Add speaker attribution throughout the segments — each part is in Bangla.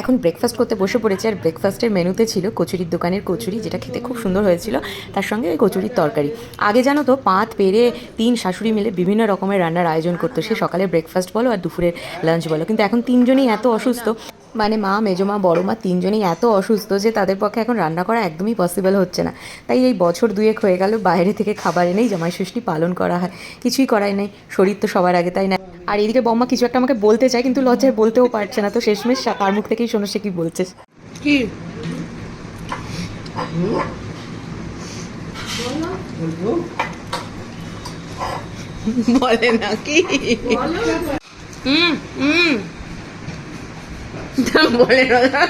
Speaker 1: এখন ব্রেকফাস্ট করতে বসে পড়েছে আর ব্রেকফাস্টের মেনুতে ছিল কচুরির দোকানের কচুরি, যেটা খেতে খুব সুন্দর হয়েছিল। তার সঙ্গে ওই কচুরির তরকারি। আগে জানো তো, পাঁত, পেরে, তিন শাশুড়ি মিলে বিভিন্ন রকমের রান্নার আয়োজন করতো। সে সকালে ব্রেকফাস্ট বলো আর দুপুরের লাঞ্চ বলো। কিন্তু এখন তিনজনই এত অসুস্থ। মানে মা, মেজমা বড় মা তিনজনেই এত অসুস্থ যে তাদের পক্ষে এখন রান্না করা একদমই পসিবল হচ্ছে না। তাই এই বছর দুয়েক হয়ে গেল, বাইরে থেকে খাবার এনেই জামাই ষষ্ঠী পালন করা হয়। কিছুই করাই নেই, শরীর তো সবার আগে, তাই না? আর এদিকে বম্মা কিছু একটা আমাকে বলতে চায় কিন্তু লজ্জায় বলতেও পারছে না। তো শেষমেশ তার মুখ থেকেই শোনো সে কি বলছে?
Speaker 2: কি? বলে না কি? হুম হুম। বলে না।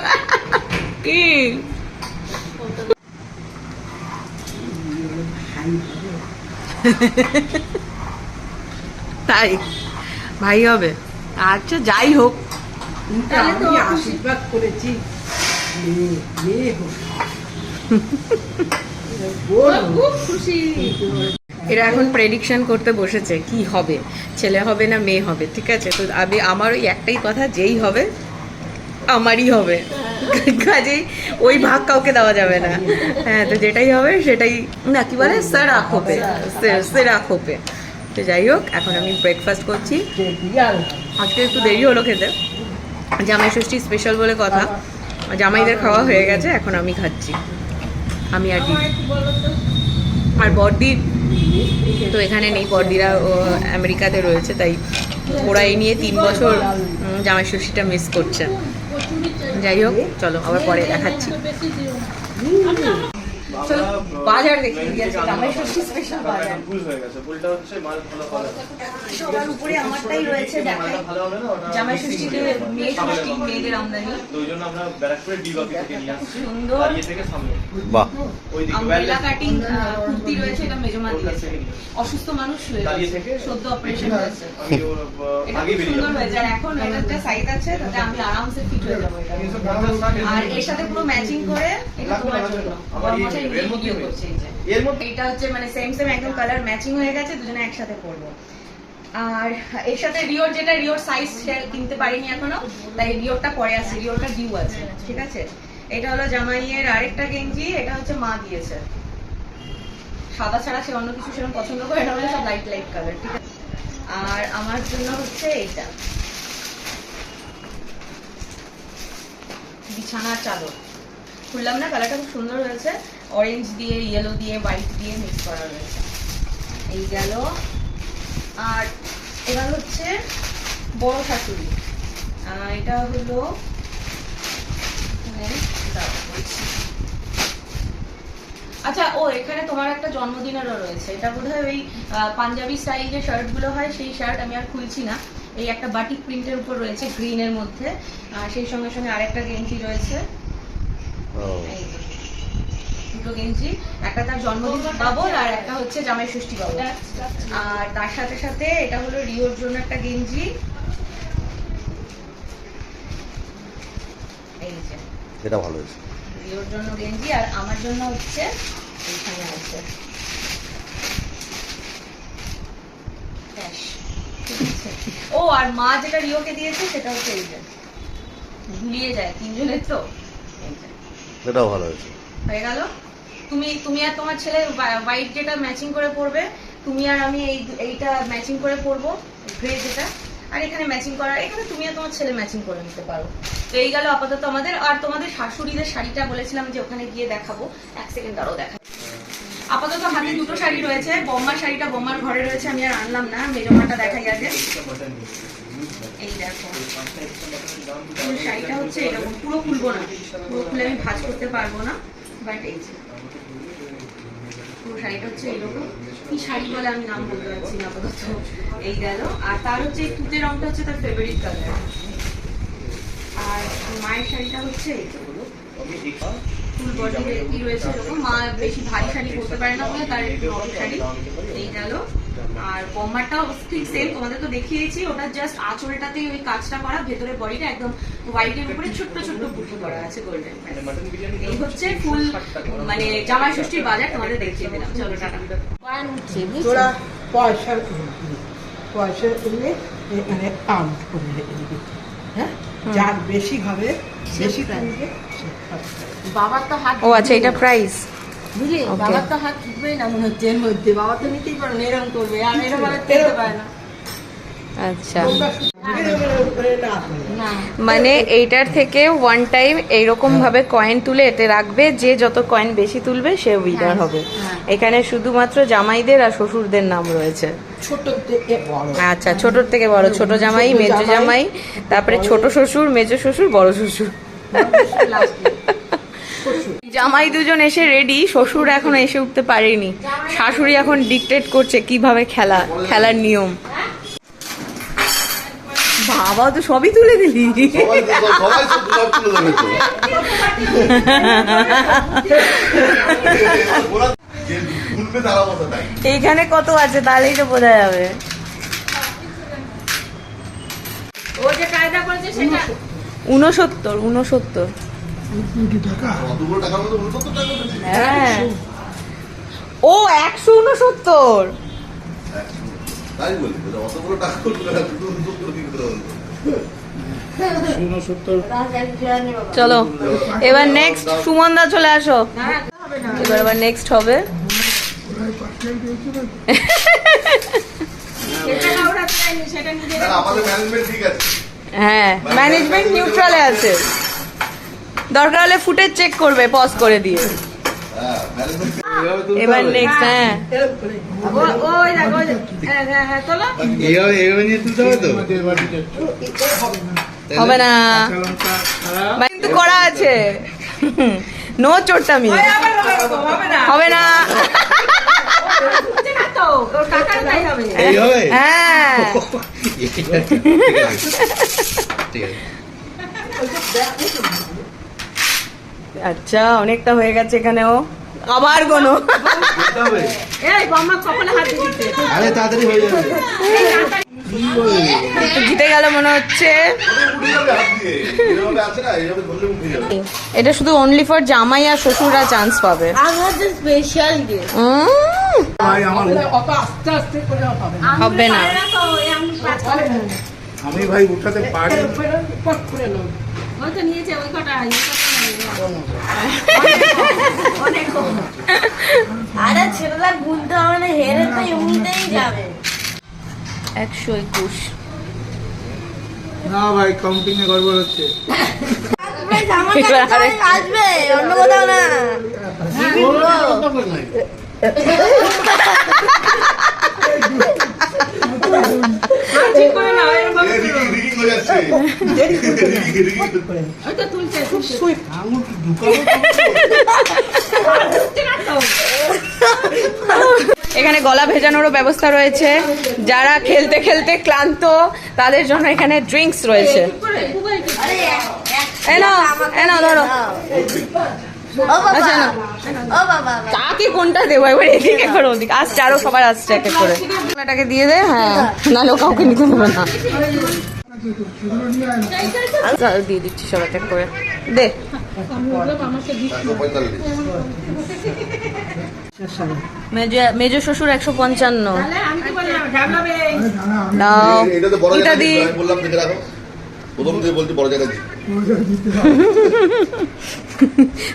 Speaker 2: কি? তাই। ভাই হবে। আচ্ছা যাই হোক।
Speaker 3: আমি আশীর্বাদ করেছি।
Speaker 2: এরা এখন প্রেডিকশন করতে বসেছে কি হবে। ছেলে হবে না মেয়ে হবে ঠিক আছে? তো আমি আমার ওই একটাই কথা যেই হবে আমারই হবে। কাজেই ওই ভাগ কাউকে দেওয়া যাবে না। হ্যাঁ তো যেটাই হবে সেটাই না কি বলে? সেরা খোপে সেরা খোপে তো যাই হোক, এখন আমি ব্রেকফাস্ট করছি। আজকে একটু দেরি হলো খেতে। জামাই ষষ্ঠী স্পেশাল বলে কথা। জামাইদের খাওয়া হয়ে গেছে, এখন আমি খাচ্ছি। আমি আর দিদি। আর বড়দি তো এখানে নেই বড়দিরা আমেরিকাতে রয়েছে, তাই ওরা এই নিয়ে তিন বছর জামাই ষষ্ঠীটা মিস করছে। যাই হোক, চলো, আবার পরে দেখাচ্ছি। বাজার দেখি আজকে জামাই ষষ্ঠী স্পেশাল বাজার।
Speaker 4: ভুল হয়ে গেছে ভুলটা হচ্ছে মাল ভালো হবে
Speaker 2: সবার উপরে আমারটাই রয়েছে দেখাই জামাই ষষ্ঠীতে মেয়ে ষষ্ঠী মেয়েদের আমদানি।
Speaker 4: তো আমরা ব্যারাকপুরের ডি থেকে নিয়ে আসছি
Speaker 2: সুন্দর।
Speaker 4: আর থেকে সামনে।
Speaker 5: বাহ।
Speaker 4: ওই দিকে
Speaker 2: আমব্রেলা কাটিং কুর্তি রয়েছে এটা মেজমা দিয়েছে।
Speaker 4: থেকে নিয়ে আসছি।
Speaker 2: অসুস্থ মানুষ
Speaker 4: দাঁড়িয়ে থেকে
Speaker 2: সদ্য অপারেশন হয়েছে।
Speaker 4: আমি ওর আহ,
Speaker 2: এটা
Speaker 4: আগে বেরিয়ে
Speaker 2: সুন্দর হয়েছে আর এখন সাইজ আছে তাতে আমি আরামসে ফিট হয়ে যাব এটা আর এর সাথে পুরো ম্যাচিং করে এটা তোমার জন্য।
Speaker 4: আমার এর মধ্যে
Speaker 2: ভিডিও করছে এই যে।
Speaker 4: এর মধ্যে
Speaker 2: এটা হচ্ছে মানে সেম সেম একদম কালার ম্যাচিং হয়ে গেছে দুজনে একসাথে পরবো। আর এর সাথে রিওর যেটা রিওর সাইজ কিনতে পারিনি এখনও তাই রিওরটা পরে আছে রিওরটা ডিউ আছে ঠিক আছে? এটা হলো জামাইয়ের আরেকটা গেঞ্জি এটা হচ্ছে মা দিয়েছে। সাদা ছাড়া সে অন্য কিছু সেরকম পছন্দ করে এটা হলো সব লাইট লাইট কালার ঠিক আছে? আর আমার জন্য হচ্ছে এইটা। বিছানার চাদর। খুললাম না কালারটা খুব সুন্দর হয়েছে। অরেঞ্জ দিয়ে ইয়েলো দিয়ে হোয়াইট দিয়ে মিক্স করা রয়েছে। এই গেল। আর এবার হচ্ছে বড় শাশুড়ি। এটা হলো। আচ্ছা ও এখানে তোমার একটা জন্মদিনেরও রয়েছে। এটা বোধ হয় ওই পাঞ্জাবি স্টাইল যে শার্টগুলো হয় সেই শার্ট আমি আর খুলছি না। এই একটা বাটিক প্রিন্টের উপর রয়েছে গ্রিন এর মধ্যে। আর সেই সঙ্গে সঙ্গে আরেকটা গেঞ্জি রয়েছে। এই। দুটো গেঞ্জি একটা তার জন্মদিন বাবর আর একটা হচ্ছে জামাই ষষ্ঠী বাবর আর তার সাথে সাথে এটা হলো রিওর জন্য একটা গেঞ্জি।
Speaker 5: এটা ভালো হয়েছে।
Speaker 2: রিওর জন্য গেঞ্জি আর আমার জন্য হচ্ছে এইখানে আছে। ও আর মা যেটা রিওকে দিয়েছে সেটা হচ্ছে এই যে। ভুলিয়ে যায় তিনজনের তো।
Speaker 5: এটাও ভালো হয়েছে।
Speaker 2: হয়ে গেল? তুমি তুমি আর তোমার ছেলে হোয়াইট যেটা ম্যাচিং করে পরবে তুমি আর আমি এই এইটা ম্যাচিং করে পরবো গ্রে যেটা। আর এখানে ম্যাচিং করা, এখানে তুমি আর তোমার ছেলে ম্যাচিং করে নিতে পারো। তো এই গেল আপাতত আমাদের। আর তোমাদের শাশুড়িদের শাড়িটা বলেছিলাম যে ওখানে গিয়ে দেখাবো। এক সেকেন্ড আরও দেখা। আপাতত হাতে দুটো শাড়ি রয়েছে। বম্মার শাড়িটা বম্মার ঘরে রয়েছে, আমি আর আনলাম না। মেজমাটা দেখাই আগে এই দেখো। শাড়িটা হচ্ছে এরকম। পুরো খুলবো না। পুরো খুলে আমি ভাঁজ করতে পারব না। বাট এই শাড়িটা হচ্ছে এরকম। কি শাড়ি বলে আমি নাম বলতে পারছি না আপাতত। এই গেল। আর তার হচ্ছে তুতে রংটা হচ্ছে তার ফেভারিট কালার আর মায়ের শাড়িটা হচ্ছে ফুল কি রয়েছে মা বেশি ভারী শাড়ি পরতে পারে না বলে তার একটু শাড়ি। এই গেল। আর ঠিক সেম তোমাদের তো দেখিয়েছি ওটা জাস্ট আঁচলটাতেই ওই কাজটা করা ভেতরে বডিটা একদম হোয়াইটের উপরে ছোট্ট ছোট্ট বুটি করা আছে গোল্ডেন এই হচ্ছে ফুল মানে জামাই ষষ্ঠীর বাজার তোমাদের দেখিয়ে দিলাম। চলো টাটা।
Speaker 3: তোরা পয়সা এখানে কাউন্ট করে দিবি। হ্যাঁ? যার বেশি হবে বেশি তুলবে
Speaker 4: বাবার তো হাত
Speaker 2: ও আচ্ছা এটা প্রাইস
Speaker 4: বুঝলি? বাবার তো হাত না মনে হচ্ছে এর মধ্যে। বাবা তো নিতেই পারে না এরকম করবে। আর এরকম। তুলতে পারে না।
Speaker 2: আচ্ছা। মানে এইটার থেকে ওয়ান টাইম এইরকম ভাবে কয়েন তুলে এতে রাখবে যে যত কয়েন বেশি তুলবে সে উইনার
Speaker 4: হ্যাঁ,
Speaker 2: হবে।
Speaker 4: হ্যাঁ।
Speaker 2: এখানে শুধুমাত্র জামাইদের আর শ্বশুরদের নাম রয়েছে।
Speaker 3: ছোট থেকে বড়।
Speaker 2: আচ্ছা ছোটর থেকে বড়। ছোট জামাই মেজো
Speaker 3: জামাই
Speaker 2: তারপরে ছোট শ্বশুর মেজো শ্বশুর বড় শ্বশুর। জামাই দুজন এসে রেডি শ্বশুর এখনও এসে উঠতে পারেনি। শাশুড়ি এখন ডিকটেট করছে কীভাবে খেলা খেলার নিয়ম। বাবা তো সবই তুলে দিলি। এইখানে কত আছে তাহলেই তো বোঝা যাবে।
Speaker 4: ও যে
Speaker 5: টাকা?
Speaker 2: হ্যাঁ। ও একশো উনসত্তর
Speaker 5: তাই বলি অতগুলো টাকা?
Speaker 2: চলো এবার নেক্সট সুমনদা চলে আসো। এবার আবার নেক্সট হবে।
Speaker 4: সেটা কাউরা চাইনি সেটা নিজে
Speaker 5: না, না, আমাদের ম্যানেজমেন্ট ঠিক আছে।
Speaker 2: হ্যাঁ ম্যানেজমেন্ট নিউট্রালে আছে। দরকার হলে ফুটেজ চেক করবে পজ করে দিয়ে।
Speaker 5: হ্যাঁ
Speaker 2: এবার নেক্সট হ্যাঁ।
Speaker 4: ও- ওই দেখো হ্যাঁ হ্যাঁ হ্যাঁ তোলো
Speaker 6: এইভাবে এইভাবে নিয়ে তুলতে হবে তো?
Speaker 2: হবে না। কিন্তু করা আছে। নো
Speaker 4: ওরকম হবে না
Speaker 2: হ্যাঁ।
Speaker 6: ঠিক আছে
Speaker 2: আচ্ছা অনেকটা হয়ে গেছে এখানেও। আবার কোনো
Speaker 6: করতে হবে
Speaker 4: এই বাম্মা কপালে হাত দিয়ে দিচ্ছে
Speaker 6: আরে তাড়াতাড়ি হয়ে যাবে।
Speaker 2: জিতে গেল মনে হচ্ছে। এটা শুধু অনলি ফর জামাই আর শ্বশুররা চান্স পাবে।
Speaker 4: স্পেশাল
Speaker 3: হবে না।
Speaker 6: আমি ভাই উঠাতে পারি।
Speaker 3: পট করে নাও।
Speaker 4: ওই নিয়েছে ওই কটা।
Speaker 7: আরে ছেলেরা গুনতে হবে না হেরে তো এমনিতেই যাবে
Speaker 2: একশো একুশ
Speaker 6: না ভাই কাউন্টিং এ গড়বড় হচ্ছে
Speaker 7: আসবে অন্য কোথাও না
Speaker 4: ঠিক করে নাও
Speaker 2: এখানে গলা ভেজানোরও ব্যবস্থা রয়েছে। যারা খেলতে খেলতে ক্লান্ত তাদের জন্য এখানে ড্রিঙ্কস রয়েছে।
Speaker 4: করে। গুগল কি
Speaker 7: আরে এক- এক-
Speaker 2: এ নাও এ নাও ধরো।
Speaker 7: ও বাবা।
Speaker 2: আচ্ছা
Speaker 7: ও বাবা
Speaker 2: কাকে কোনটা দেবো? এবার এদিকে একবার ওদিকে। আসছে আরও সবার আসছে এক এক করে। দিয়ে দে হ্যাঁ। নাহলে কাউকে নিতে হবে না। দিয়ে দিচ্ছি সব এক এক করে। দে। মেজো মেজো শ্বশুর একশো পঞ্চান্ন।
Speaker 5: এটা দিই প্রথম থেকে বলছি বড় জায়গা দিই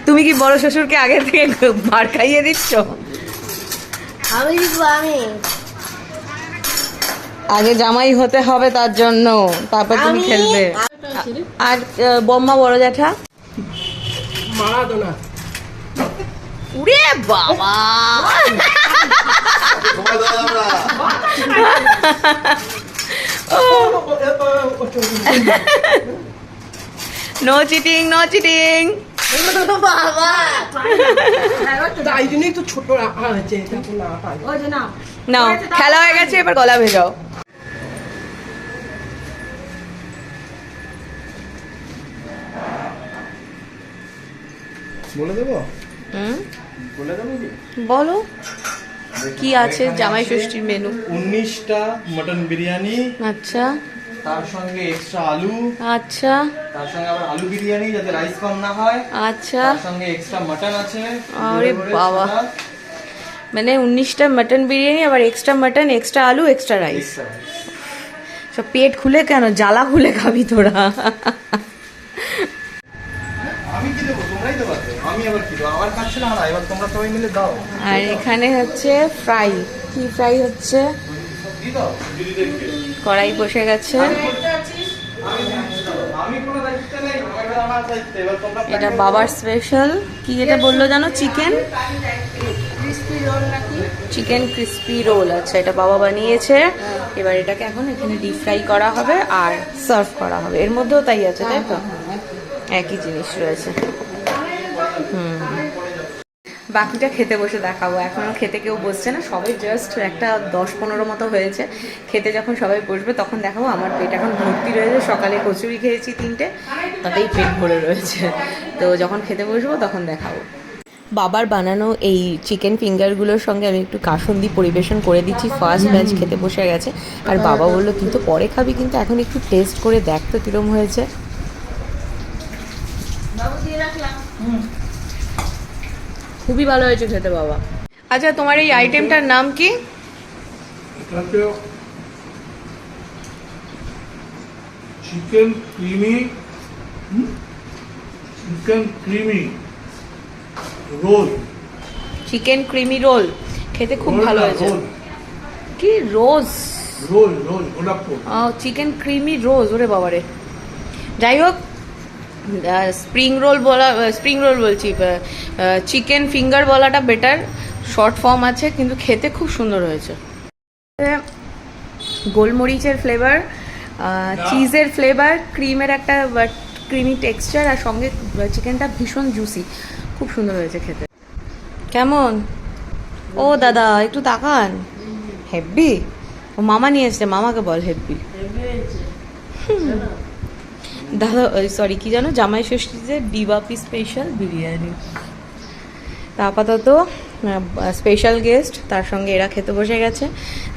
Speaker 2: তুমি কি বড় শ্বশুরকে আগে থেকে বার খাইয়ে দিচ্ছ?
Speaker 7: আমি আমি।
Speaker 2: আগে জামাই হতে হবে তার জন্য। তারপর তুমি খেলবে। আর বম্মা বড় জ্যাঠা?
Speaker 3: মারাদোনা।
Speaker 2: বাবা!
Speaker 5: না
Speaker 2: চিটিং নো চিটিং
Speaker 7: বাবা
Speaker 3: তাই ছোট রাখা হয়েছে
Speaker 2: নাও খেলা হয়ে গেছে এবার গলা ভেজাও।
Speaker 6: বলে দেবো? বলে দেবো
Speaker 2: বলো। কি আছে জামাই ষষ্ঠীর মেনু
Speaker 6: উনিশটা মটন বিরিয়ানি
Speaker 2: আচ্ছা।
Speaker 6: তার সঙ্গে এক্সট্রা আলু
Speaker 2: আচ্ছা।
Speaker 6: তার সঙ্গে আবার আলু বিরিয়ানি যাতে রাইস কম না হয়
Speaker 2: আচ্ছা।
Speaker 6: তার সঙ্গে এক্সট্রা মটন আছে
Speaker 2: আরে বাবা। মানে উনিশটা মাটন বিরিয়ানি আবার এক্সট্রা মাটন এক্সট্রা আলু এক্সট্রা রাইস সব পেট খুলে কেন? জ্বালা খুলে খাবি তোরা। আর এখানে হচ্ছে ফ্রাই কি ফ্রাই হচ্ছে? কড়াই বসে গেছে। এটা বাবার স্পেশাল কি এটা বলল জানো? চিকেন চিকেন ক্রিস্পি রোল আচ্ছা এটা বাবা বানিয়েছে। এবার এটাকে এখন এখানে ডিপ ফ্রাই করা হবে আর সার্ভ করা হবে। এর মধ্যেও তাই আছে, তাই তো? একই জিনিস রয়েছে। হুম। বাকিটা খেতে বসে দেখাবো। এখনও খেতে কেউ বসছে না। সবাই জাস্ট একটা দশ পনেরো মতো হয়েছে। খেতে যখন সবাই বসবে তখন দেখাবো। আমার পেট এখন ভর্তি রয়েছে। সকালে কচুরি খেয়েছি তিনটে। তাতেই পেট ভরে রয়েছে। তো যখন খেতে বসবো তখন দেখাবো। বাবার বানানো এই চিকেন ফিঙ্গারগুলোর সঙ্গে আমি একটু কাসন্দি পরিবেশন করে দিচ্ছি। ফার্স্ট ব্যাচ খেতে বসে গেছে। আর বাবা বলল তুই তো পরে খাবি কিন্তু এখন একটু টেস্ট করে দেখ তো কিরম হয়েছে।
Speaker 4: বাবু দিয়ে রাখলাম।
Speaker 2: খুবই ভালো হয়েছে খেতে বাবা। আচ্ছা তোমার এই আইটেমটার নাম কি?
Speaker 8: Chicken creamy chicken creamy roll.
Speaker 2: Chicken creamy roll. খেতে খুব ভালো হয়েছে। কি রোজ?
Speaker 8: রোল রোল গোলাপ
Speaker 2: চিকেন ক্রিমি রোজ ওরে বাবারে। যাই হোক স্প্রিং রোল বলা স্প্রিং রোল বলছি চিকেন ফিঙ্গার বলাটা বেটার শর্ট ফর্ম আছে কিন্তু খেতে খুব সুন্দর হয়েছে। গোলমরিচের ফ্লেভার চিজের ফ্লেভার ক্রিমের একটা ক্রিমি টেক্সচার আর সঙ্গে চিকেনটা ভীষণ জুসি খুব সুন্দর হয়েছে খেতে। কেমন? ও দাদা একটু তাকান। হেব্বি? ও মামা নিয়ে এসছে মামাকে বল হেব্বি। দাদা সরি কি জানো? জামাই ষষ্ঠীতে ডিবাপি স্পেশাল বিরিয়ানি। তা আপাতত স্পেশাল গেস্ট তার সঙ্গে এরা খেতে বসে গেছে।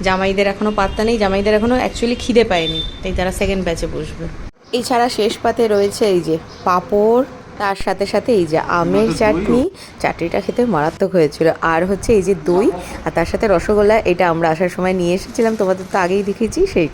Speaker 2: জামাইদের এখনও পাত্তা নেই জামাইদের এখনও অ্যাকচুয়ালি খিদে পায়নি তাই তারা সেকেন্ড ব্যাচে বসবে। এছাড়া শেষ পাতে রয়েছে এই যে পাঁপড় তার সাথে সাথে এই যে আমের চাটনি চাটনিটা খেতে মারাত্মক হয়েছিল। আর হচ্ছে এই যে দই আর তার সাথে রসগোল্লা এটা আমরা আসার সময় নিয়ে এসেছিলাম তোমাদের তো আগেই দেখেছি সেই